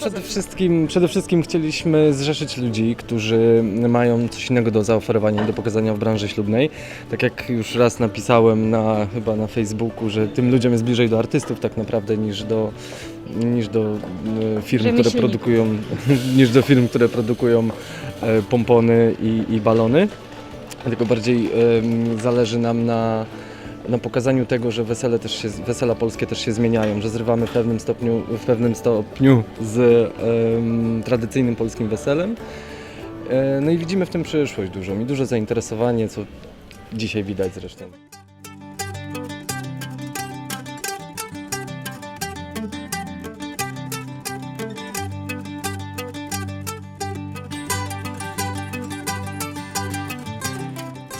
przede wszystkim, przede wszystkim chcieliśmy zrzeszyć ludzi, którzy mają coś innego do zaoferowania i do pokazania w branży ślubnej. Tak jak już raz napisałem na, chyba na Facebooku, że tym ludziom jest bliżej do artystów tak naprawdę niż do, niż do e, firm, które Rzemieślników. produkują, niż do firm, które produkują e, pompony i, i balony. Tylko bardziej em, zależy nam na, na pokazaniu tego, że wesele też się, wesela polskie też się zmieniają, że zrywamy w pewnym stopniu, w pewnym stopniu z em, tradycyjnym polskim weselem. E, no i widzimy w tym przyszłość dużą i duże zainteresowanie, co dzisiaj widać zresztą.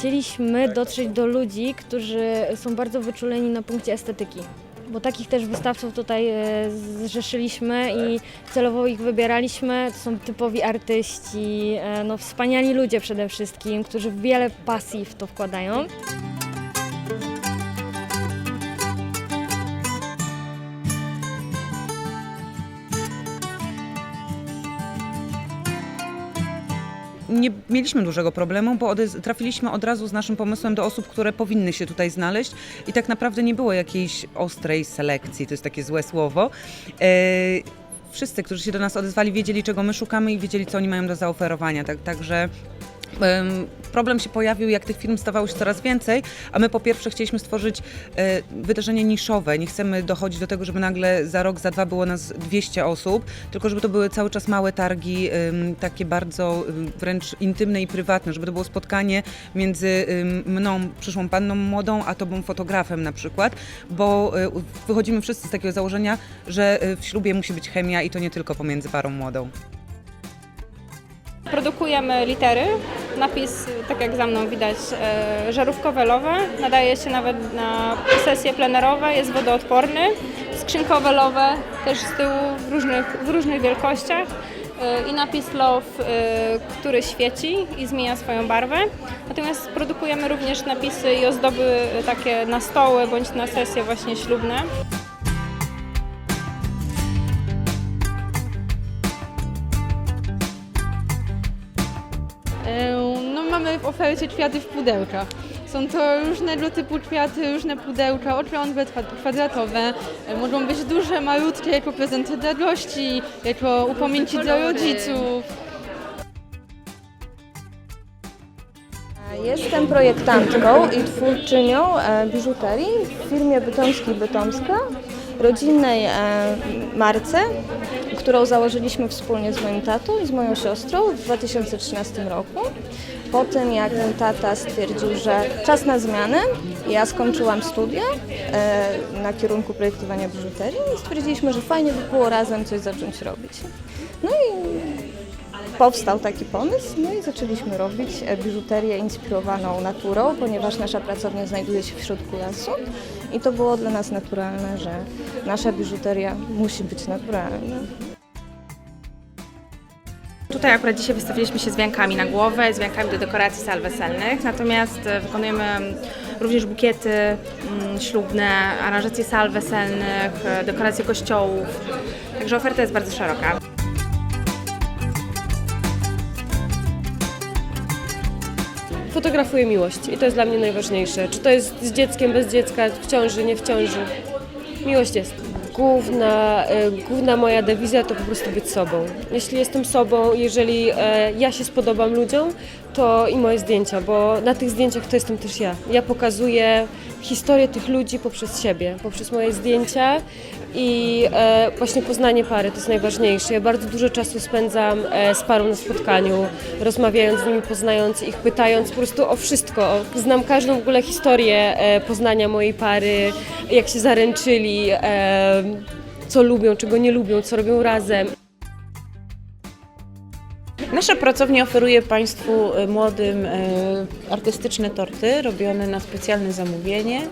Chcieliśmy dotrzeć do ludzi, którzy są bardzo wyczuleni na punkcie estetyki. Bo takich też wystawców tutaj e, zrzeszyliśmy i celowo ich wybieraliśmy. To są typowi artyści, e, no wspaniali ludzie przede wszystkim, którzy wiele pasji w to wkładają. Nie mieliśmy dużego problemu, bo trafiliśmy od razu z naszym pomysłem do osób, które powinny się tutaj znaleźć i tak naprawdę nie było jakiejś ostrej selekcji, to jest takie złe słowo. E, wszyscy, którzy się do nas odezwali, wiedzieli, czego my szukamy i wiedzieli, co oni mają do zaoferowania. Tak, także problem się pojawił, jak tych firm stawało się coraz więcej, a my po pierwsze chcieliśmy stworzyć e, wydarzenie niszowe. Nie chcemy dochodzić do tego, żeby nagle za rok, za dwa było nas 200 osób, tylko żeby to były cały czas małe targi, takie bardzo wręcz intymne i prywatne, żeby to było spotkanie między mną, przyszłą panną młodą, a tobą fotografem na przykład, bo e, wychodzimy wszyscy z takiego założenia, że e, w ślubie musi być chemia i to nie tylko pomiędzy parą młodą. Produkujemy litery. Napis, tak jak za mną widać, e, żarówkowe-lowe. Nadaje się nawet na sesje plenerowe, jest wodoodporny. Skrzynkowe-lowe też z tyłu w różnych, w różnych wielkościach. E, I napis love, który świeci i zmienia swoją barwę. Natomiast produkujemy również napisy i ozdoby e, takie na stoły bądź na sesje właśnie ślubne. Ofercie kwiaty w pudełkach. Są to różnego typu kwiaty, różne pudełka, okrągłe, kwa- kwadratowe. E, Mogą być duże, malutkie, jako prezenty dla gości, jako upominki dla rodziców. Jestem projektantką i twórczynią e, biżuterii w firmie Bytomski Bytomska, rodzinnej e, marce, którą założyliśmy wspólnie z moim tatą i z moją siostrą w 2013 roku. Po tym, jak mój tata stwierdził, że czas na zmianę, ja skończyłam studia e, na kierunku projektowania biżuterii i stwierdziliśmy, że fajnie by było razem coś zacząć robić. No i powstał taki pomysł, no i zaczęliśmy robić e, biżuterię inspirowaną naturą, ponieważ nasza pracownia znajduje się w środku lasu i to było dla nas naturalne, że nasza biżuteria musi być naturalna. Tutaj akurat dzisiaj wystawiliśmy się z wiankami na głowę, z wiankami do dekoracji sal weselnych, natomiast e, wykonujemy mm, również bukiety mm, ślubne, aranżacje sal weselnych, e, dekoracje kościołów, także oferta jest bardzo szeroka. Fotografuję miłość i to jest dla mnie najważniejsze. Czy to jest z dzieckiem, bez dziecka, w ciąży, nie w ciąży. Miłość jest. Główna, e, główna moja dewizja to po prostu być sobą. Jeśli jestem sobą, jeżeli e, ja się spodobam ludziom, to i moje zdjęcia, bo na tych zdjęciach to jestem też ja. Ja pokazuję historię tych ludzi poprzez siebie, poprzez moje zdjęcia i e, właśnie poznanie pary to jest najważniejsze. Ja bardzo dużo czasu spędzam e, z parą na spotkaniu, rozmawiając z nimi, poznając ich, pytając po prostu o wszystko. Znam każdą w ogóle historię e, poznania mojej pary, jak się zaręczyli, e, co lubią, czego nie lubią, co robią razem. Nasza pracownia oferuje Państwu e, młodym e, artystyczne torty robione na specjalne zamówienie.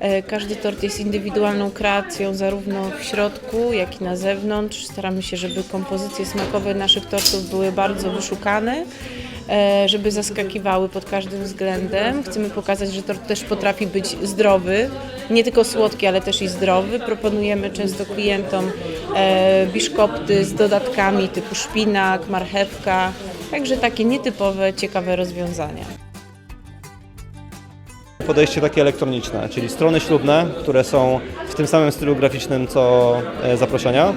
E, Każdy tort jest indywidualną kreacją zarówno w środku, jak i na zewnątrz. Staramy się, żeby kompozycje smakowe naszych tortów były bardzo wyszukane. E, żeby zaskakiwały pod każdym względem. Chcemy pokazać, że tort też potrafi być zdrowy, nie tylko słodki, ale też i zdrowy. Proponujemy często klientom e, biszkopty z dodatkami typu szpinak, marchewka, także takie nietypowe, ciekawe rozwiązania. Podejście takie elektroniczne, czyli strony ślubne, które są w tym samym stylu graficznym co e, zaproszenia.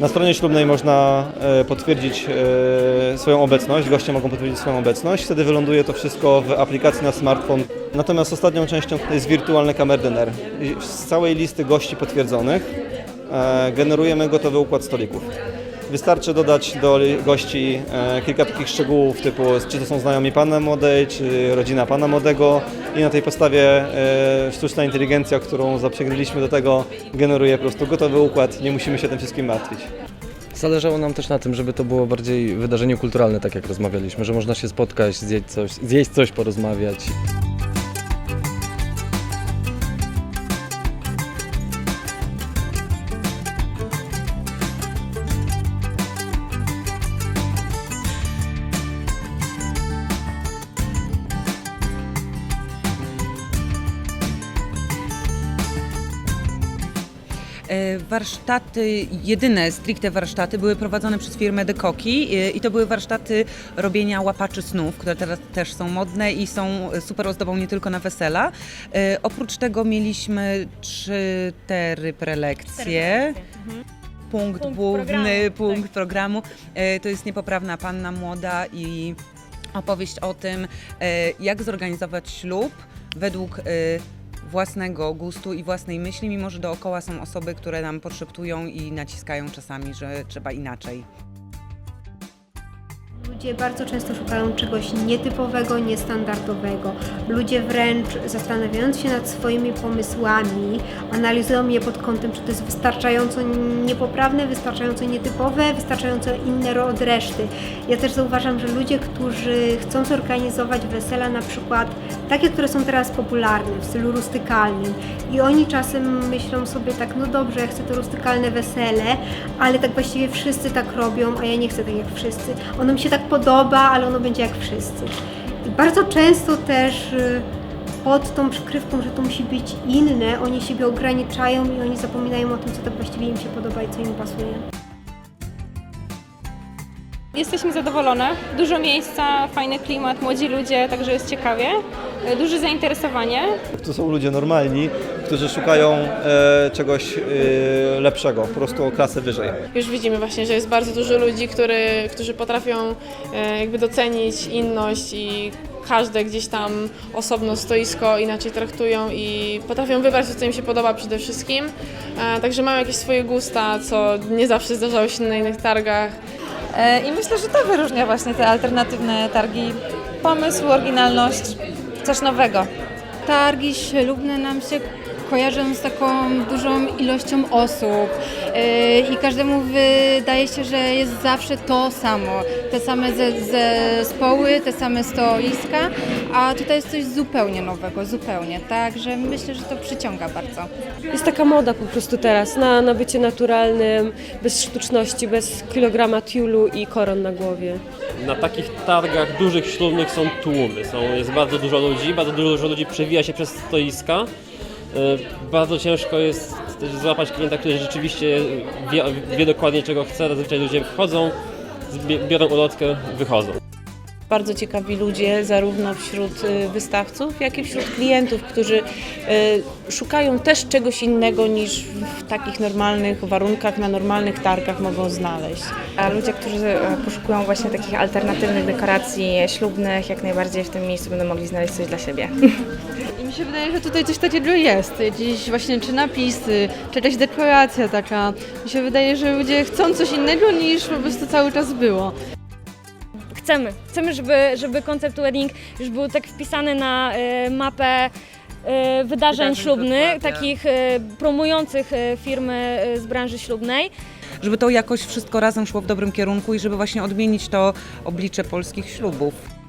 Na stronie ślubnej można e, potwierdzić e, swoją obecność, goście mogą potwierdzić swoją obecność, wtedy wyląduje to wszystko w aplikacji na smartfon. Natomiast ostatnią częścią jest wirtualny kamerdyner. Z całej listy gości potwierdzonych e, generujemy gotowy układ stolików. Wystarczy dodać do gości e, kilka takich szczegółów typu czy to są znajomi pana młodej, czy rodzina pana młodego i na tej podstawie e, sztuczna inteligencja, którą zaprzegnęliśmy do tego generuje po prostu gotowy układ, nie musimy się tym wszystkim martwić. Zależało nam też na tym, żeby to było bardziej wydarzenie kulturalne, tak jak rozmawialiśmy, że można się spotkać, zjeść coś, zjeść coś porozmawiać. Warsztaty, jedyne stricte warsztaty były prowadzone przez firmę Dekoki e, i to były warsztaty robienia łapaczy snów, które teraz też są modne i są super ozdobą nie tylko na wesela. E, Oprócz tego mieliśmy cztery prelekcje. Punkt, Punkt główny, programu, punkt programu. E, To jest niepoprawna panna młoda i opowieść o tym, jak zorganizować ślub według własnego gustu i własnej myśli, mimo że dookoła są osoby, które nam podszeptują i naciskają czasami, że trzeba inaczej. Ludzie bardzo często szukają czegoś nietypowego, niestandardowego. Ludzie wręcz zastanawiając się nad swoimi pomysłami, analizują je pod kątem, czy to jest wystarczająco niepoprawne, wystarczająco nietypowe, wystarczająco inne od reszty. Ja też zauważam, że ludzie, którzy chcą zorganizować wesela na przykład takie, które są teraz popularne, w stylu rustykalnym i oni czasem myślą sobie tak, no dobrze, ja chcę to rustykalne wesele, ale tak właściwie wszyscy tak robią, a ja nie chcę tak jak wszyscy. Ono mi się tak podoba, ale ono będzie jak wszyscy. I bardzo często też y, pod tą przykrywką, że to musi być inne, oni siebie ograniczają i oni zapominają o tym, co tak właściwie im się podoba i co im pasuje. Jesteśmy zadowolone, dużo miejsca, fajny klimat, młodzi ludzie, także jest ciekawie, e, duże zainteresowanie. To są ludzie normalni, którzy szukają e, czegoś e, lepszego, po prostu o klasę wyżej. Już widzimy właśnie, że jest bardzo dużo ludzi, który, którzy potrafią e, jakby docenić inność i każde gdzieś tam osobno stoisko inaczej traktują i potrafią wybrać to, co im się podoba przede wszystkim. E, Także mają jakieś swoje gusta, co nie zawsze zdarzało się na innych targach. E, I myślę, że to wyróżnia właśnie te alternatywne targi. Pomysł, oryginalność, coś nowego. Targi ślubne nam się kojarzą z taką dużą ilością osób yy, i każdemu wydaje się, że jest zawsze to samo, te same ze- zespoły, te same stoiska, a tutaj jest coś zupełnie nowego, zupełnie, także myślę, że to przyciąga bardzo. Jest taka moda po prostu teraz na, na bycie naturalnym, bez sztuczności, bez kilograma tiulu i koron na głowie. Na takich targach dużych ślubnych są tłumy, są, jest bardzo dużo ludzi, bardzo dużo ludzi przewija się przez stoiska. E, Bardzo ciężko jest też złapać klienta, który rzeczywiście wie, wie dokładnie czego chce. Zazwyczaj ludzie wchodzą, biorą ulotkę, wychodzą. Bardzo ciekawi ludzie, zarówno wśród y, wystawców, jak i wśród klientów, którzy y, szukają też czegoś innego niż w takich normalnych warunkach, na normalnych targach mogą znaleźć. A ludzie, którzy e, poszukują właśnie takich alternatywnych dekoracji ślubnych, jak najbardziej w tym miejscu będą mogli znaleźć coś dla siebie. I mi się wydaje, że tutaj coś takiego jest. Jakieś właśnie czy napisy, czy jakaś dekoracja taka. Mi się wydaje, że ludzie chcą coś innego niż po prostu cały czas było. Chcemy, chcemy, żeby, żeby koncept wedding już był tak wpisany na e, mapę e, wydarzeń, Wydarzeń, ślubnych, dokładnie. takich e, promujących e, firmy e, z branży ślubnej. Żeby to jakoś wszystko razem szło w dobrym kierunku i żeby właśnie odmienić to oblicze polskich ślubów.